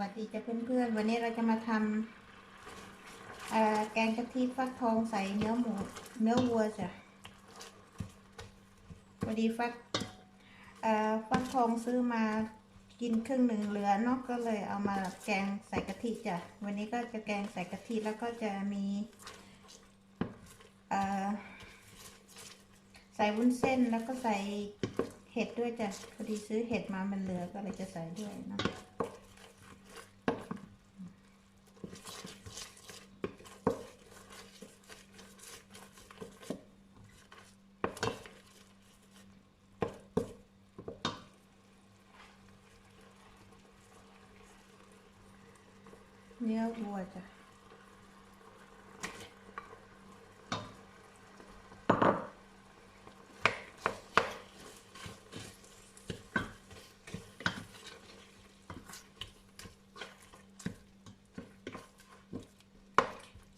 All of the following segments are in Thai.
วัสดีจ้ะเพื่อนๆ วันนี้เราจะมาทำแกงกะทิฟักทองใส่เนื้อหมูเนื้อวัวจ้ะพอดีฟักฟักทองซื้อมากินครึ่งหนึ่งเหลือนาะก็เลยเอามาแกงใส่กะทิจ้ะวันนี้ก็จะแกงใส่กะทิแล้วก็จะมีใส่วุ้นเส้นแล้วก็ใส่เห็ดด้วยจ้ะพอดีซื้อเห็ดมามันเหลือก็เลยจะใส่ด้วยเนาะ เนื้อวัวจ้ะ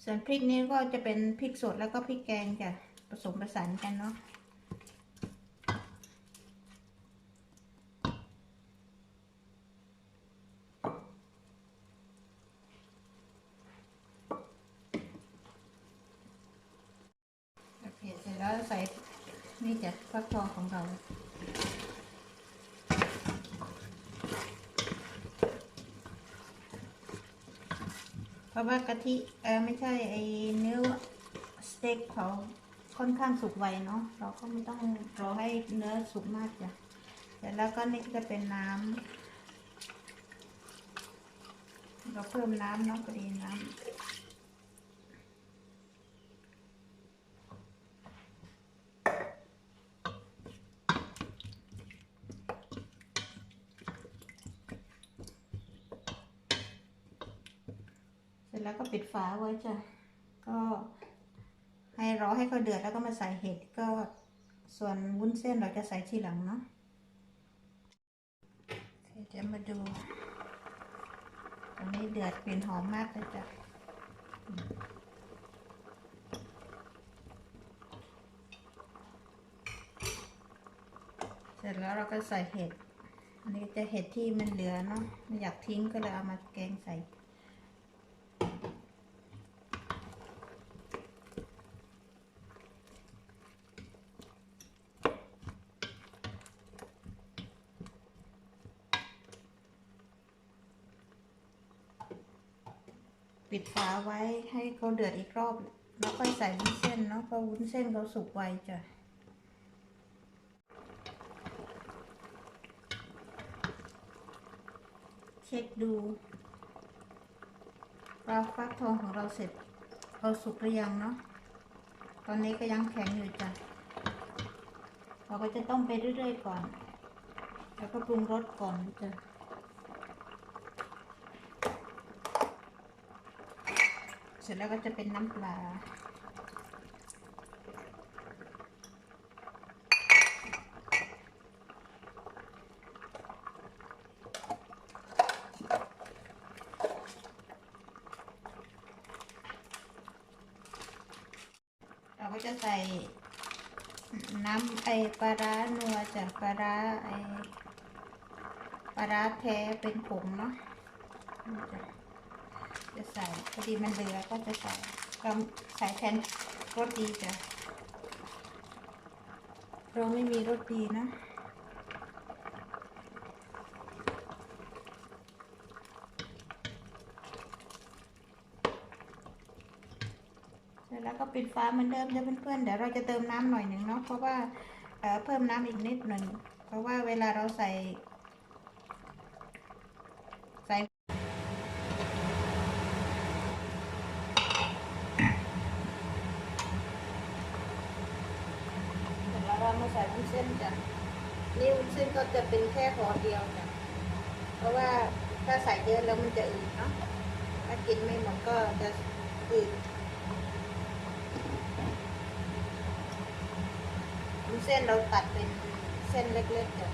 ส่วนพริกนี้ก็จะเป็นพริกสดแล้วก็พริกแกงจ้ะผสมผสานกันเนาะ เคเสร็จแล้วใส่นี่จ้ะฟักทองของเราเพราะว่ากะทิเออไม่ใช่ไอเนื้อสเต็กเขาค่อนข้างสุกไวเนาะเราก็ไม่ต้องรอให้เนื้อสุกมากจ้ะเสร็จแล้วก็นี่ก็จะเป็นน้ำเราเพิ่มน้ำเนาะพอดีน้ำ แล้วก็ปิดฝาไว้จ้ะ ก็ให้รอให้เขาเดือดแล้วก็มาใส่เห็ดก็ส่วนวุ้นเส้นเราจะใส่ทีหลังเนาะเคจะมาดูตอนนี้เดือดกลิ่นหอมมากเลยจ้ะเสร็จแล้วเราก็ใส่เห็ด อันนี้จะเห็ดที่มันเหลือเนาะไม่อยากทิ้งก็เลยเอามาแกงใส่ ปิดฝาไว้ให้เขาเดือดอีกรอบ แล้วค่อยใส่วุ้นเส้นเนาะเพราะวุ้นเส้นเขาสุกไวจ้ะเช็คดูปลาฟักทองของเราเสร็จเราสุกหรือยังเนาะตอนนี้ก็ยังแข็งอยู่จ้ะเราก็จะต้มไปเรื่อยๆก่อน แล้วก็ปรุงรสก่อนจ้ะ เสร็จแล้วก็จะเป็นน้ำปลา เราก็จะใส่น้ำไอปลาร้านัวจากปลาร้าไอปลาร้าแท้เป็นผงเนาะ จะใส่พอดีมันเหลือก็จะใส่ก็ใส่แทนรสดีจ้ะเราไม่มีรสดีนะเสร็จแล้วก็ปิดฟ้าเหมือนเดิมจ้ะเพื่อนๆเดี๋ยวเราจะเติมน้ำหน่อยหนึ่งเนาะเพราะว่าเอ่อเพิ่มน้ำอีกนิดหนึ่งเพราะว่าเวลาเราใส่ เสร็จแล้วเรามาใส่วุ้น เส้นจ้ะนี่วุ้นเส้นก็จะเป็นแค่ห่อเดียวจ้ะเพราะว่าถ้าใส่เยอะแล้วมันจะอืดเนาะถ้ากินไม่หมดก็จะอืดวุ้นเส้นเราตัดเป็นเส้นเล็กๆจ้ะ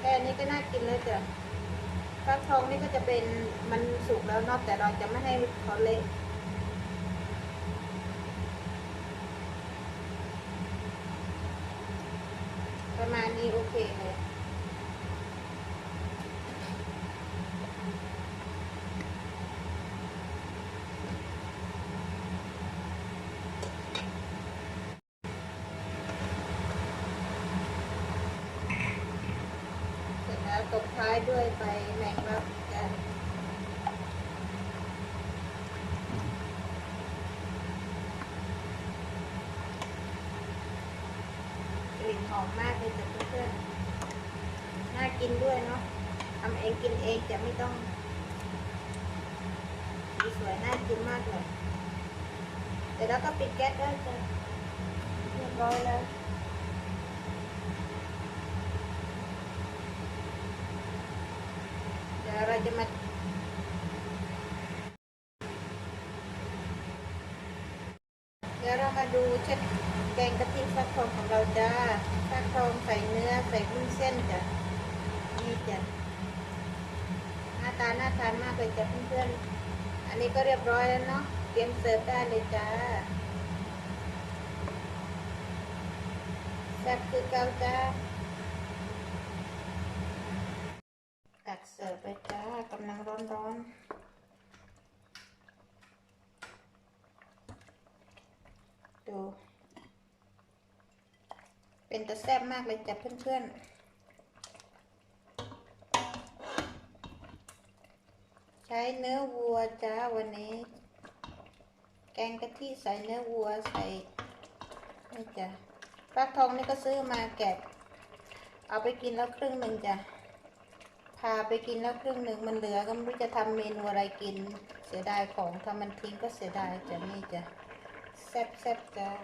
แค่นี้ก็น่ากินแล้วจ้ะฟักทองนี่ก็จะเป็นมันสุกแล้วเนอกแต่เราจะไม่ให้เขาเละ นี้โอเคเลยตบท้ายด้วยไปแมงลับกันกลิ่นหอมมากเลยจ้ะ เพื่อนน่ากินด้วยเนาะทำเองกินเองจะไม่ต้องดีสวยน่ากินมากเลยเดี๋ยวเราก็ปิดแก๊สได้จ้ะเรียบร้อยแล้วเดี๋ยวเราจะมา เดี๋ยวเรามาดูเช็ดแกงกะทิฟักทองของเราจ้าฟักทองใส่เนื้อใส่กุ้งเส้นจ้ะนี่จ้ะหน้าตาน่าทานมากเลยจ้ะเพื่อนๆอันนี้ก็เรียบร้อยแล้วเนาะเตรียมเสิร์ฟได้เลยจ้าแซ่บคือเกาจ้าตักเสิร์ฟไปจ้ากำลังร้อนร้อนๆ ดู เป็นตะแซ่บมากเลยจ้ะเพื่อนๆ ใช้เนื้อวัวจ้าวันนี้ แกงกะทิใส่เนื้อวัวใส่นี่จ้ะฟักทองนี่ก็ซื้อมาแกะ เอาไปกินแล้วครึ่งหนึ่งจ้ะ พาไปกินแล้วครึ่งหนึ่งมันเหลือก็ไม่รู้จะทำเมนูอะไรกิน เสียดายของถ้ามันทิ้งก็เสียดายจ้ะนี่จ้ะ sep sep dah.